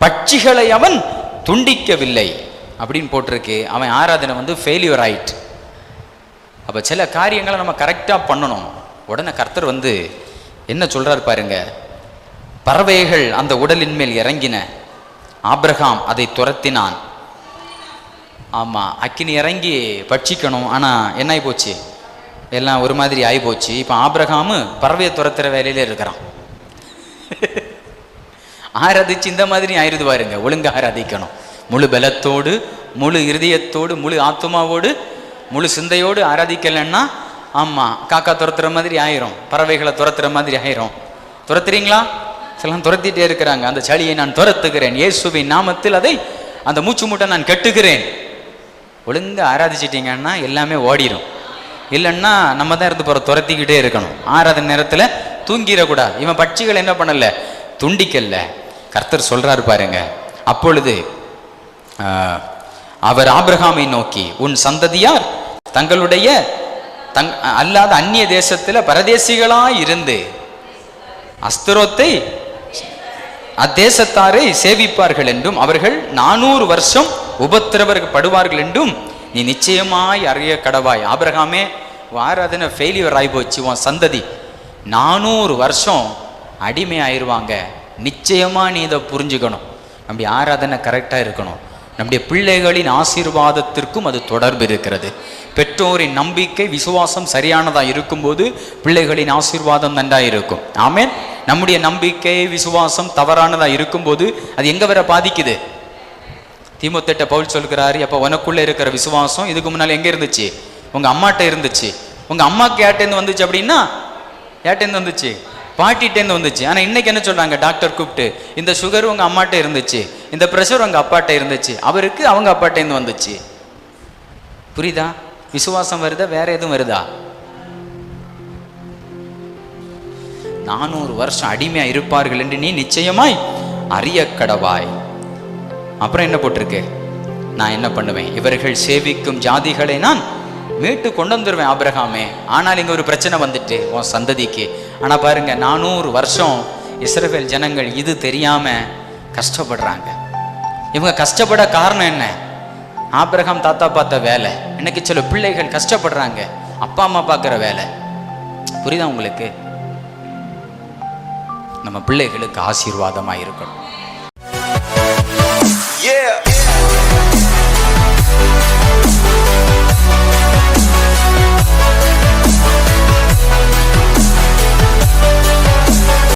பட்சிகளை அவன் துண்டிக்கவில்லை. அப்படின்னு போட்டிருக்கு. அவன் ஆராதனை வந்து ஃபெயிலியர் ஆயிட்டு. அப்போ சில காரியங்களை நம்ம கரெக்டாக பண்ணணும். உடனே கர்த்தர் வந்து என்ன சொல்கிறார் பாருங்க. பறவைகள் அந்த உடலின் மேல் இறங்கின. ஆப்ரஹாம் அதை துரத்தினான். ஆமாம் அக்கினி இறங்கி பட்சிக்கணும். ஆனால் என்ன ஆகி போச்சு? எல்லாம் ஒரு மாதிரி ஆகி போச்சு. இப்போ ஆப்ரஹாமு பறவையை துரத்துகிற வேலையிலே இருக்கிறான். ஆராதிச்சு இந்த மாதிரி ஆயிருது பாருங்க. ஒழுங்கு ஆராதிக்கணும். முழு பலத்தோடு முழு இருதயத்தோடு முழு ஆத்மாவோடு முழு சிந்தையோடு ஆராதிக்கலைன்னா ஆமாம் காக்கா துரத்துற மாதிரி ஆயிரும். பறவைகளை துரத்துற மாதிரி ஆயிரும். துரத்துறீங்களா? சிலலாம் துரத்திட்டே இருக்கிறாங்க. அந்த சளியை நான் துரத்துகிறேன். இயேசுவின் நாமத்தில் அதை அந்த மூச்சு மூட்டை நான் கட்டுகிறேன். ஒழுங்கா ஆராதிச்சிட்டீங்கன்னா எல்லாமே ஓடிடும் இல்லைன்னா நம்ம தான் இருந்து போகிற துரத்திக்கிட்டே இருக்கணும். ஆராத நேரத்தில் தூங்கிடக்கூடாது. இவன் பட்சிகள் என்ன பண்ணலை? துண்டிக்கல்ல கர்த்தர் சொல்கிறார் பாருங்க. அப்பொழுது அவர் ஆபிரகாமை நோக்கி உன் சந்ததியார் தங்களுடைய தங் அல்லாத அந்நிய தேசத்தில் பரதேசிகளாய் இருந்து அஸ்திரோத்தை அத்தேசத்தாரை சேவிப்பார்கள் என்றும் அவர்கள் நானூறு வருஷம் உபத்திரவப்படுவார்கள் என்றும் நீ நிச்சயமாய் அறிய கடவாய். ஆபிரகாமே உன் ஃபெயிலியர் ஆகி போச்சு உன் சந்ததி. நானூறு வருஷம் அடிமை ஆயிருவாங்க நிச்சயமாக நீ இதை புரிஞ்சுக்கணும். நம்முடைய ஆராதனை கரெக்டாக இருக்கணும். நம்முடைய பிள்ளைகளின் ஆசீர்வாதத்திற்கும் அது தொடர்பு இருக்கிறது. பெற்றோரின் நம்பிக்கை விசுவாசம் சரியானதாக இருக்கும்போது பிள்ளைகளின் ஆசீர்வாதம் நன்றாக இருக்கும். ஆமேன். நம்முடைய நம்பிக்கை விசுவாசம் தவறானதாக இருக்கும்போது அது எங்கே வர பாதிக்குது? திமுத்திட்ட பவுல் சொல்கிறாரு அப்போ உனக்குள்ளே இருக்கிற விசுவாசம் இதுக்கு முன்னால் எங்கே இருந்துச்சு? உங்கள் அம்மாட்ட இருந்துச்சு. உங்கள் அம்மாவுக்கு ஏட்டேந்து வந்துச்சு அப்படின்னா ஏட்டேந்து வந்துச்சு? பாட்டிகிட்டேருந்து வந்துச்சு. ஆனால் இன்றைக்கி என்ன சொல்கிறாங்க டாக்டர் கூப்பிட்டு இந்த சுகர் உங்கள் அம்மாட்ட இருந்துச்சு. இந்த ப்ரெஷர் உங்கள் அப்பாட்ட இருந்துச்சு. அவருக்கு அவங்க அப்பாட்டேருந்து வந்துச்சு. புரியுதா? விசுவாசம் வருதா? வேற எதுவும் வருதா? நானூறு வருஷம் அடிமையா இருப்பார்கள் என்று நீ நிச்சயமாய் அறிய கடவாய். அப்புறம் என்ன போட்டிருக்கு? நான் என்ன பண்ணுவேன்? இவர்கள் சேவிக்கும் ஜாதிகளை நான் மீட்டு கொண்டு வந்துருவேன் ஆபிரகாமே. ஆனால் இங்கே ஒரு பிரச்சனை வந்துட்டு உன் சந்ததிக்கு. ஆனால் பாருங்க நானூறு வருஷம் இஸ்ரேல் ஜனங்கள் இது தெரியாமல் கஷ்டப்படுறாங்க. இவங்க கஷ்டப்பட காரணம் என்ன? ஆபிரகாம் தாத்தா பார்த்த வேலை. இன்னைக்கு சில பிள்ளைகள் கஷ்டப்படுறாங்க. அப்பா அம்மா பார்க்குற வேலை. புரியுதா உங்களுக்கு? நம்ம பிள்ளைகளுக்கு ஆசீர்வாதமாக இருக்கணும்